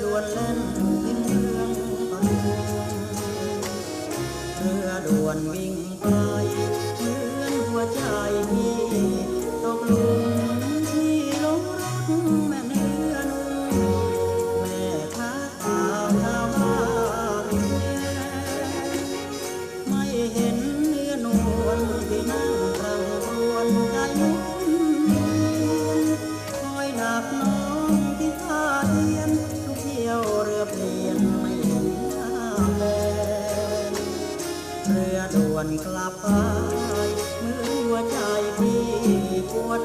ดวนเล่นพิมเมืองตะงเรือดวนวิ่งไปเหมือนหัวใจพี่ตกลุมที่ลงรักแม่เนื้อนุ่มแม่ทักข่าวทาว่าเป็นไม่เห็นเนื้อนวลที่นั่งรังรวนใจยุ่นคอยหนักน้ เรือด่วนกลับไปเมื่อหัวใจพี่ปวด